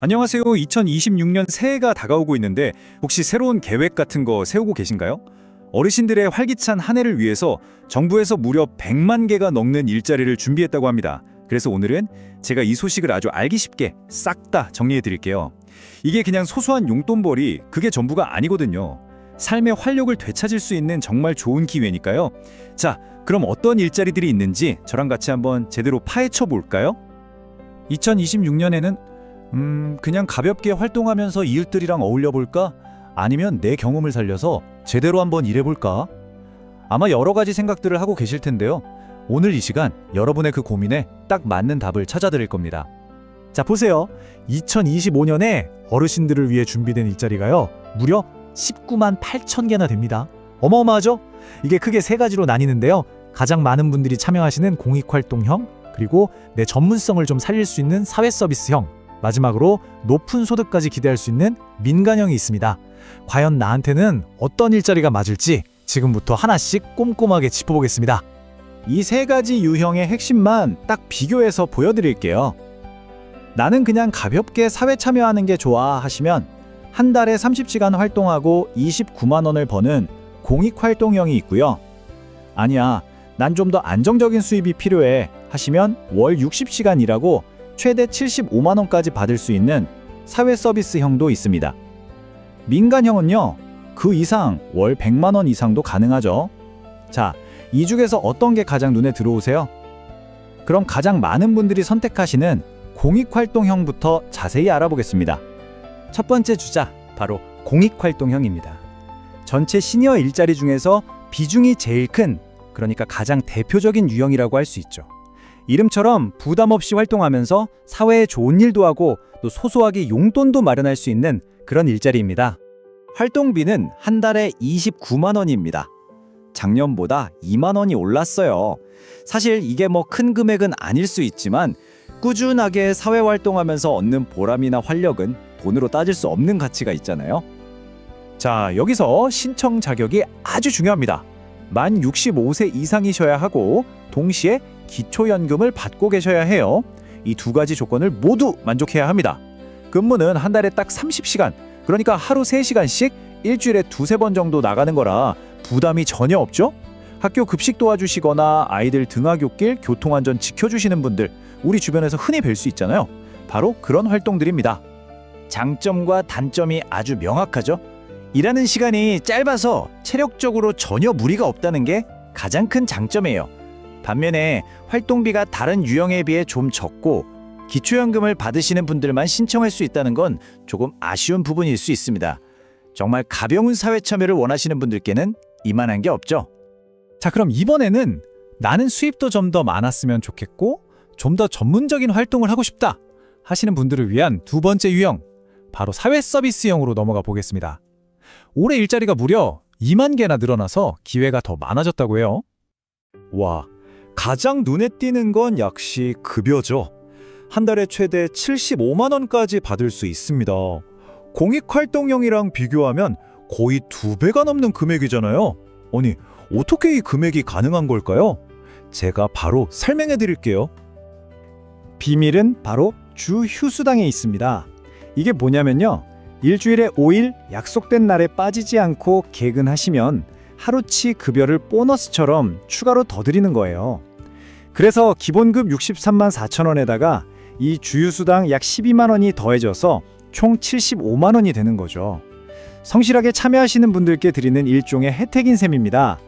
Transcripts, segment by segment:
안녕하세요. 2026년 새해가 다가오고 있는데 혹시 새로운 계획 같은 거 세우고 계신가요? 어르신들의 활기찬 한 해를 위해서 정부에서 무려 100만 개가 넘는 일자리를 준비했다고 합니다. 그래서 오늘은 제가 이 소식을 아주 알기 쉽게 싹 다 정리해 드릴게요. 이게 그냥 소소한 용돈벌이 그게 전부가 아니거든요. 삶의 활력을 되찾을 수 있는 정말 좋은 기회니까요. 자, 그럼 어떤 일자리들이 있는지 저랑 같이 한번 제대로 파헤쳐 볼까요? 2026년에는 음, 그냥 가볍게 활동하면서 이웃들이랑 어울려 볼까? 아니면 내 경험을 살려서 제대로 한번 일해 볼까? 아마 여러 가지 생각들을 하고 계실 텐데요. 오늘 이 시간 여러분의 그 고민에 딱 맞는 답을 찾아드릴 겁니다. 자, 보세요. 2025년에 어르신들을 위해 준비된 일자리가요. 무려 19만 8천 개나 됩니다. 어마어마하죠? 이게 크게 세 가지로 나뉘는데요. 가장 많은 분들이 참여하시는 공익활동형, 그리고 내 전문성을 좀 살릴 수 있는 사회서비스형, 마지막으로 높은 소득까지 기대할 수 있는 민간형이 있습니다. 과연 나한테는 어떤 일자리가 맞을지 지금부터 하나씩 꼼꼼하게 짚어보겠습니다. 이 세 가지 유형의 핵심만 딱 비교해서 보여드릴게요. 나는 그냥 가볍게 사회 참여하는 게 좋아 하시면 한 달에 30시간 활동하고 29만 원을 버는 공익활동형이 있고요. 아니야, 난 좀 더 안정적인 수입이 필요해 하시면 월 60시간 일하고 최대 75만 원까지 받을 수 있는 사회 서비스형도 있습니다. 민간형은요, 그 이상 월 100만 원 이상도 가능하죠. 자, 이 중에서 어떤 게 가장 눈에 들어오세요? 그럼 가장 많은 분들이 선택하시는 공익활동형부터 자세히 알아보겠습니다. 첫 번째 주자, 바로 공익활동형입니다. 전체 시니어 일자리 중에서 비중이 제일 큰, 그러니까 가장 대표적인 유형이라고 할 수 있죠. 이름처럼 부담 없이 활동하면서 사회에 좋은 일도 하고 또 소소하게 용돈도 마련할 수 있는 그런 일자리입니다. 활동비는 한 달에 29만 원입니다. 작년보다 2만 원이 올랐어요. 사실 이게 뭐 큰 금액은 아닐 수 있지만 꾸준하게 사회 활동하면서 얻는 보람이나 활력은 돈으로 따질 수 없는 가치가 있잖아요. 자, 여기서 신청 자격이 아주 중요합니다. 만 65세 이상이셔야 하고 동시에 기초연금을 받고 계셔야 해요. 이 두 가지 조건을 모두 만족해야 합니다. 근무는 한 달에 딱 30시간, 그러니까 하루 3시간씩 일주일에 두세 번 정도 나가는 거라 부담이 전혀 없죠? 학교 급식 도와주시거나 아이들 등하굣길 교통안전 지켜주시는 분들 우리 주변에서 흔히 뵐 수 있잖아요. 바로 그런 활동들입니다. 장점과 단점이 아주 명확하죠. 일하는 시간이 짧아서 체력적으로 전혀 무리가 없다는 게 가장 큰 장점이에요. 반면에 활동비가 다른 유형에 비해 좀 적고 기초연금을 받으시는 분들만 신청할 수 있다는 건 조금 아쉬운 부분일 수 있습니다. 정말 가벼운 사회 참여를 원하시는 분들께는 이만한 게 없죠. 자, 그럼 이번에는 나는 수입도 좀 더 많았으면 좋겠고 좀 더 전문적인 활동을 하고 싶다 하시는 분들을 위한 두 번째 유형, 바로 사회 서비스형으로 넘어가 보겠습니다. 올해 일자리가 무려 2만 개나 늘어나서 기회가 더 많아졌다고 해요. 와, 가장 눈에 띄는 건 역시 급여죠. 한 달에 최대 75만 원까지 받을 수 있습니다. 공익활동형이랑 비교하면 거의 두 배가 넘는 금액이잖아요. 아니, 어떻게 이 금액이 가능한 걸까요? 제가 바로 설명해 드릴게요. 비밀은 바로 주 휴수당에 있습니다. 이게 뭐냐면요. 일주일에 5일 약속된 날에 빠지지 않고 개근하시면 하루치 급여를 보너스처럼 추가로 더 드리는 거예요. 그래서 기본급 63만 4천 원에다가 이 주휴수당 약 12만 원이 더해져서 총 75만 원이 되는 거죠. 성실하게 참여하시는 분들께 드리는 일종의 혜택인 셈입니다.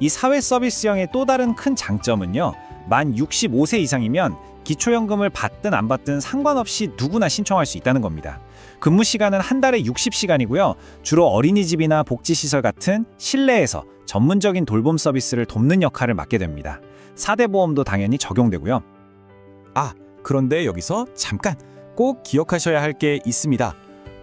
이 사회 서비스형의 또 다른 큰 장점은요. 만 65세 이상이면 기초연금을 받든 안 받든 상관없이 누구나 신청할 수 있다는 겁니다. 근무 시간은 한 달에 60시간이고요. 주로 어린이집이나 복지시설 같은 실내에서 전문적인 돌봄 서비스를 돕는 역할을 맡게 됩니다. 4대 보험도 당연히 적용되고요. 아, 그런데 여기서 잠깐 꼭 기억하셔야 할 게 있습니다.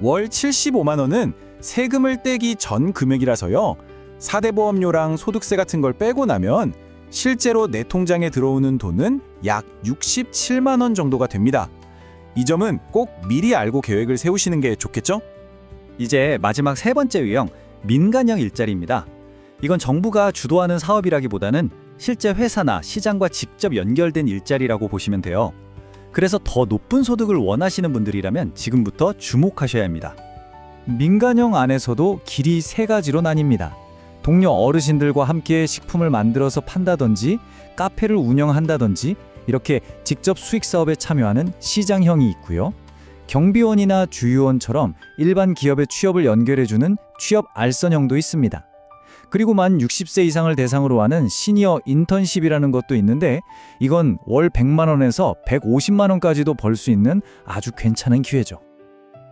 월 75만 원은 세금을 떼기 전 금액이라서요. 4대 보험료랑 소득세 같은 걸 빼고 나면 실제로 내 통장에 들어오는 돈은 약 67만 원 정도가 됩니다. 이 점은 꼭 미리 알고 계획을 세우시는 게 좋겠죠? 이제 마지막 세 번째 유형, 민간형 일자리입니다. 이건 정부가 주도하는 사업이라기보다는 실제 회사나 시장과 직접 연결된 일자리라고 보시면 돼요. 그래서 더 높은 소득을 원하시는 분들이라면 지금부터 주목하셔야 합니다. 민간형 안에서도 길이 세 가지로 나뉩니다. 동료 어르신들과 함께 식품을 만들어서 판다든지 카페를 운영한다든지 이렇게 직접 수익 사업에 참여하는 시장형이 있고요. 경비원이나 주유원처럼 일반 기업의 취업을 연결해주는 취업 알선형도 있습니다. 그리고 만 60세 이상을 대상으로 하는 시니어 인턴십이라는 것도 있는데 이건 월 100만 원에서 150만 원까지도 벌 수 있는 아주 괜찮은 기회죠.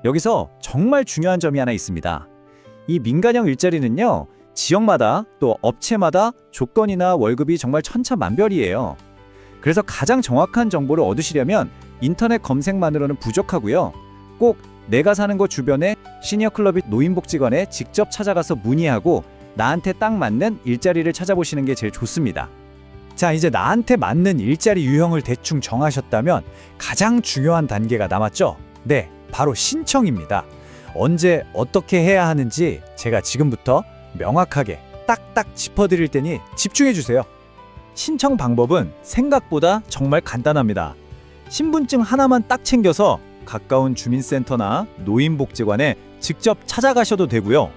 여기서 정말 중요한 점이 하나 있습니다. 이 민간형 일자리는요. 지역마다 또 업체마다 조건이나 월급이 정말 천차만별이에요. 그래서 가장 정확한 정보를 얻으시려면 인터넷 검색만으로는 부족하고요. 꼭 내가 사는 곳 주변에 시니어 클럽이 노인복지관에 직접 찾아가서 문의하고 나한테 딱 맞는 일자리를 찾아보시는 게 제일 좋습니다. 자, 이제 나한테 맞는 일자리 유형을 대충 정하셨다면 가장 중요한 단계가 남았죠? 네, 바로 신청입니다. 언제 어떻게 해야 하는지 제가 지금부터 명확하게 딱딱 짚어드릴 테니 집중해 주세요. 신청 방법은 생각보다 정말 간단합니다. 신분증 하나만 딱 챙겨서 가까운 주민센터나 노인복지관에 직접 찾아가셔도 되고요.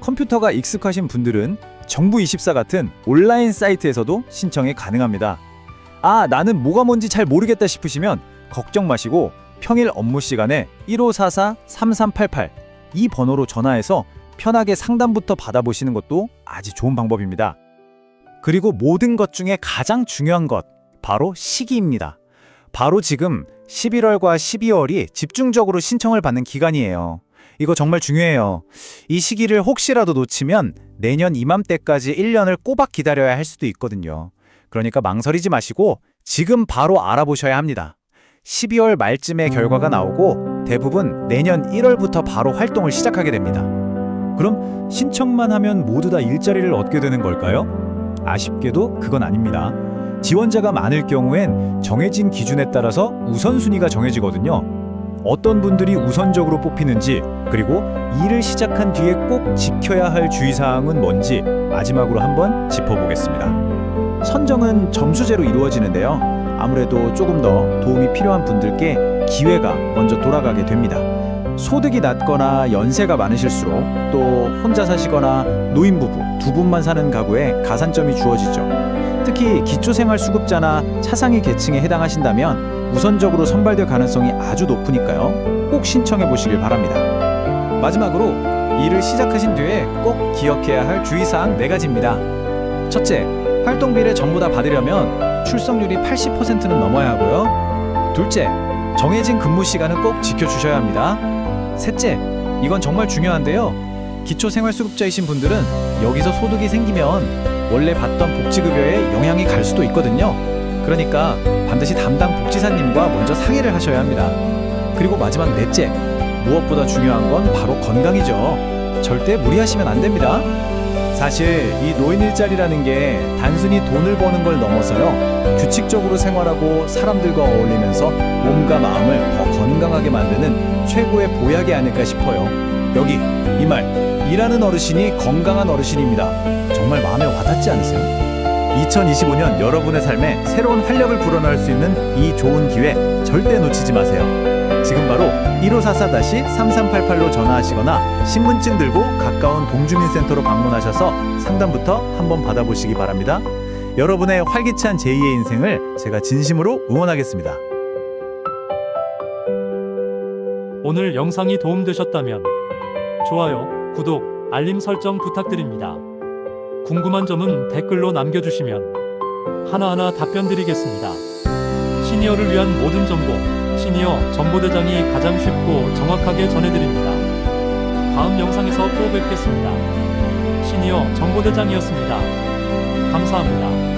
컴퓨터가 익숙하신 분들은 정부24 같은 온라인 사이트에서도 신청이 가능합니다. 아, 나는 뭐가 뭔지 잘 모르겠다 싶으시면 걱정 마시고 평일 업무 시간에 1544-3388 이 번호로 전화해서 편하게 상담부터 받아보시는 것도 아주 좋은 방법입니다. 그리고 모든 것 중에 가장 중요한 것, 바로 시기입니다. 바로 지금 11월과 12월이 집중적으로 신청을 받는 기간이에요. 이거 정말 중요해요. 이 시기를 혹시라도 놓치면 내년 이맘때까지 1년을 꼬박 기다려야 할 수도 있거든요. 그러니까 망설이지 마시고 지금 바로 알아보셔야 합니다. 12월 말쯤에 결과가 나오고 대부분 내년 1월부터 바로 활동을 시작하게 됩니다. 그럼 신청만 하면 모두 다 일자리를 얻게 되는 걸까요? 아쉽게도 그건 아닙니다. 지원자가 많을 경우엔 정해진 기준에 따라서 우선순위가 정해지거든요. 어떤 분들이 우선적으로 뽑히는지 그리고 일을 시작한 뒤에 꼭 지켜야 할 주의사항은 뭔지 마지막으로 한번 짚어보겠습니다. 선정은 점수제로 이루어지는데요. 아무래도 조금 더 도움이 필요한 분들께 기회가 먼저 돌아가게 됩니다. 소득이 낮거나 연세가 많으실수록 또 혼자 사시거나 노인 부부 두 분만 사는 가구에 가산점이 주어지죠. 특히 기초생활수급자나 차상위 계층에 해당하신다면 우선적으로 선발될 가능성이 아주 높으니까요. 꼭 신청해 보시길 바랍니다. 마지막으로 일을 시작하신 뒤에 꼭 기억해야 할 주의사항 네 가지입니다. 첫째, 활동비를 전부 다 받으려면 출석률이 80%는 넘어야 하고요. 둘째, 정해진 근무 시간은 꼭 지켜주셔야 합니다. 셋째, 이건 정말 중요한데요. 기초생활수급자이신 분들은 여기서 소득이 생기면 원래 받던 복지급여에 영향이 갈 수도 있거든요. 그러니까 반드시 담당 복지사님과 먼저 상의를 하셔야 합니다. 그리고 마지막 넷째, 무엇보다 중요한 건 바로 건강이죠. 절대 무리하시면 안 됩니다. 사실 이 노인 일자리라는 게 단순히 돈을 버는 걸 넘어서요. 규칙적으로 생활하고 사람들과 어울리면서 몸과 마음을 더 건강하게 만드는 최고의 보약이 아닐까 싶어요. 여기 이 말 일하는 어르신이 건강한 어르신입니다. 정말 마음에 와닿지 않으세요? 2025년 여러분의 삶에 새로운 활력을 불어넣을 수 있는 이 좋은 기회 절대 놓치지 마세요. 지금 바로 1544-3388로 전화하시거나 신분증 들고 가까운 동주민센터로 방문하셔서 상담부터 한번 받아보시기 바랍니다. 여러분의 활기찬 제2의 인생을 제가 진심으로 응원하겠습니다. 오늘 영상이 도움되셨다면 좋아요, 구독, 알림 설정 부탁드립니다. 궁금한 점은 댓글로 남겨주시면 하나하나 답변 드리겠습니다. 시니어를 위한 모든 정보, 시니어 정보대장이 가장 쉽고 정확하게 전해드립니다. 다음 영상에서 또 뵙겠습니다. 시니어 정보대장이었습니다. 감사합니다.